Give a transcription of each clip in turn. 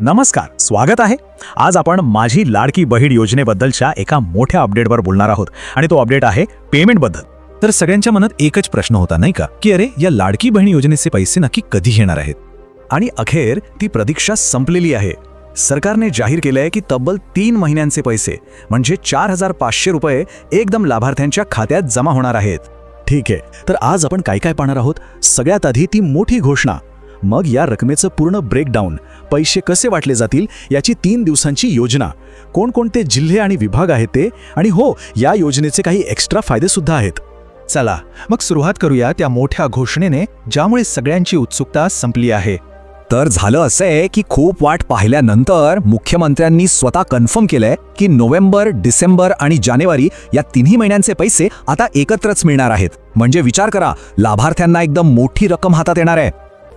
नमस्कार स्वागत आहे. आज आपण माझी लाडकी बहीण योजनेबद्दलच्या एका मोठ्या अपडेटवर बोलणार आहोत आणि तो अपडेट आहे पेमेंटबद्दल तर सगळ्यांच्या मनात एकच प्रश्न होता नाही का? की अरे या लाडकी बहीण योजनेचे पैसे नक्की कधी येणार आहेत? आणि अखेर ती प्रतीक्षा संपलेली आहे. सरकारने जाहीर केलं आहे की तब्बल तीन महिन्यांचे पैसे म्हणजे चार हजार पाचशे रुपये एकदम लाभार्थ्यांच्या खात्यात जमा होणार आहेत. ठीक आहे तर आज आपण काय काय पाहणार आहोत? सगळ्यात आधी ती मोठी घोषणा. मग या रकमेचं पूर्ण ब्रेकडाऊन पैसे कसे वाटले जातील याची तीन दिवसांची योजना. कोणकोणते जिल्हे आणि विभाग आहेत ते आणि हो या योजनेचे काही एक्स्ट्रा फायदेसुद्धा आहेत. चला मग सुरुवात करूया त्या मोठ्या घोषणेने ज्यामुळे सगळ्यांची उत्सुकता संपली आहे. तर झालं असं आहे की खूप वाट पाहिल्यानंतर मुख्यमंत्र्यांनी स्वतः कन्फर्म केलंय की नोव्हेंबर डिसेंबर आणि जानेवारी या तिन्ही महिन्यांचे पैसे आता एकत्रच मिळणार आहेत. म्हणजे विचार करा लाभार्थ्यांना एकदम मोठी रक्कम हातात येणार आहे.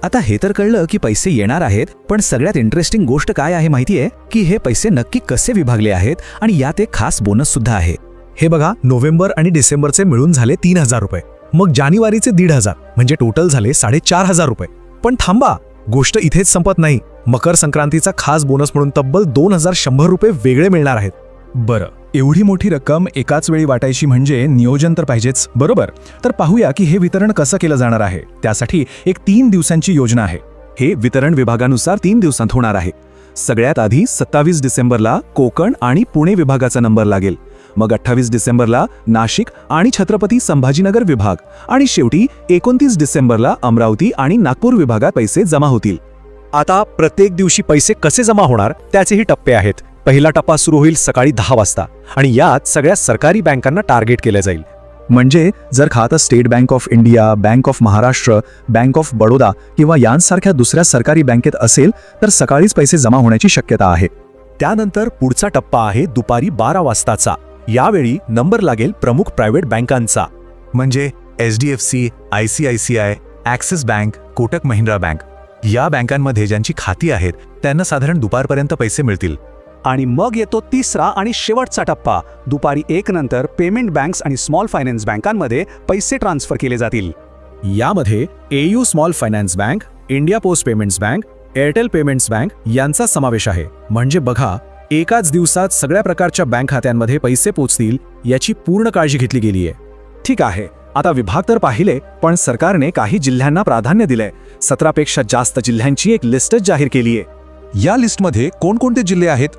आता हे तर कळलं की पैसे येणार आहेत पण सगळ्यात इंटरेस्टिंग गोष्ट काय आहे माहितीये? की हे पैसे नक्की कसे विभागले आहेत आणि यात एक खास बोनस सुद्धा आहे. हे बघा नोव्हेंबर आणि डिसेंबरचे मिळून झाले तीन हजार रुपये. मग जानेवारीचे दीड हजार म्हणजे टोटल झाले साडेचार हजार रुपये. पण थांबा गोष्ट इथेच संपत नाही. मकर संक्रांतीचा खास बोनस म्हणून तब्बल दोन हजार शंभर रुपये वेगळे मिळणार आहेत. बरं एवढी मोठी रक्कम एकाच वेळी वाटायची म्हणजे नियोजन तर पाहिजेच बरोबर? तर पाहूया की हे वितरण कसं केलं जाणार आहे. त्यासाठी एक तीन दिवसांची योजना आहे. हे वितरण विभागानुसार तीन दिवसांत होणार आहे. सगळ्यात आधी सत्तावीस डिसेंबरला कोकण आणि पुणे विभागाचा नंबर लागेल. मग अठ्ठावीस डिसेंबरला नाशिक आणि छत्रपती संभाजीनगर विभाग. आणि शेवटी एकोणतीस डिसेंबरला अमरावती आणि नागपूर विभागात पैसे जमा होतील. आता प्रत्येक दिवशी पैसे कसे जमा होणार त्याचेही टप्पे आहेत. पहिला टप्पा सुरू होईल सकाळी दहा वाजता आणि यात सगळ्या सरकारी बँकांना टार्गेट केलं जाईल. म्हणजे जर खातं state bank of India bank of Maharashtra bank of Baroda किंवा यांसारख्या दुसऱ्या सरकारी बँकेत असेल तर सकाळीच पैसे जमा होण्याची शक्यता आहे. त्यानंतर पुढचा टप्पा आहे दुपारी बारा वाजताचा. यावेळी नंबर लागेल प्रमुख प्रायव्हेट बँकांचा. म्हणजे H D F C I C I C I Axis bank Kotak Mahindra bank. या बँकांमध्ये ज्यांची खाती आहेत त्यांना साधारण दुपारपर्यंत पैसे मिळतील. आणि मग येतो तिसरा आणि शेवटचा टप्पा. दुपारी एक नंतर पेमेंट बँक्स आणि स्मॉल फायनान्स बँकांमध्ये पैसे ट्रान्सफर केले जातील. यामध्ये AU small finance bank India post payments bank Airtel payments bank यांचा समावेश आहे. म्हणजे बघा एकाच दिवसात सगळ्या प्रकारच्या बँक खात्यांमध्ये पैसे पोचतील याची पूर्ण काळजी घेतली गेली आहे ठीक आहे आता विभाग तर पाहिले पण सरकारने काही जिल्ह्यांना प्राधान्य दिलंय. सतरापेक्षा जास्त जिल्ह्यांची एक लिस्टच जाहीर केली आहे या लिस्टमध्ये कोणकोणते जिल्हे आहेत?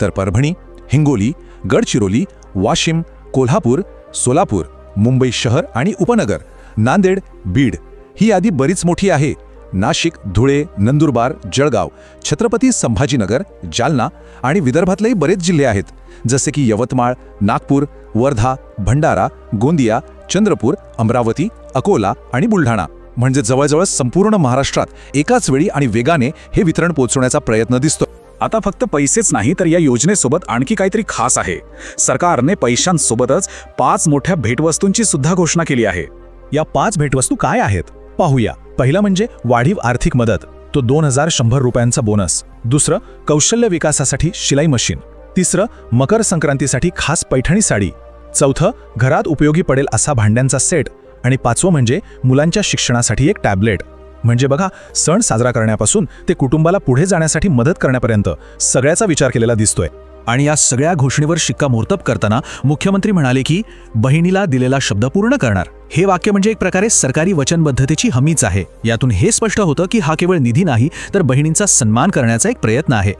तर परभणी हिंगोली गडचिरोली वाशिम कोल्हापूर सोलापूर मुंबई शहर आणि उपनगर नांदेड बीड. ही यादी बरीच मोठी आहे. नाशिक धुळे नंदुरबार जळगाव छत्रपती संभाजीनगर जालना आणि विदर्भातलेही बरेच जिल्हे आहेत जसे की यवतमाळ नागपूर वर्धा भंडारा गोंदिया चंद्रपूर अमरावती अकोला आणि बुलढाणा. म्हणजे जवळजवळ संपूर्ण महाराष्ट्रात एकाच वेळी आणि वेगाने हे वितरण पोहोचवण्याचा प्रयत्न दिसतो. आता फक्त पैसेच नाही तर या योजनेसोबत आणखी काहीतरी खास आहे. सरकारने पैशांसोबतच पाच मोठ्या भेटवस्तूंची सुद्धा घोषणा केली आहे. या पाच भेटवस्तू काय आहेत? पाहूया. पहिलं म्हणजे वाढीव आर्थिक मदत. तो दोन हजार शंभर रुपयांचा बोनस. दुसरं कौशल्य विकासासाठी शिलाई मशीन. तिसरं मकर संक्रांतीसाठी खास पैठणी साडी. चौथं घरात उपयोगी पडेल असा भांड्यांचा सेट. आणि पाचवं म्हणजे मुलांच्या शिक्षणासाठी एक टॅबलेट. म्हणजे बघा सण साजरा करण्यापासून ते कुटुंबाला पुढे जाण्यासाठी मदत करण्यापर्यंत सगळ्याचा विचार केलेला दिसतोय. आणि या सगळ्या घोषणेवर शिक्कामोर्तब करताना मुख्यमंत्री म्हणाले की बहिणीला दिलेला शब्द पूर्ण करणार. हे वाक्य म्हणजे एक प्रकारे सरकारी वचनबद्धतेची हमीच आहे. यातून हे स्पष्ट होतं की हा केवळ निधी नाही तर बहिणींचा सन्मान करण्याचा एक प्रयत्न आहे.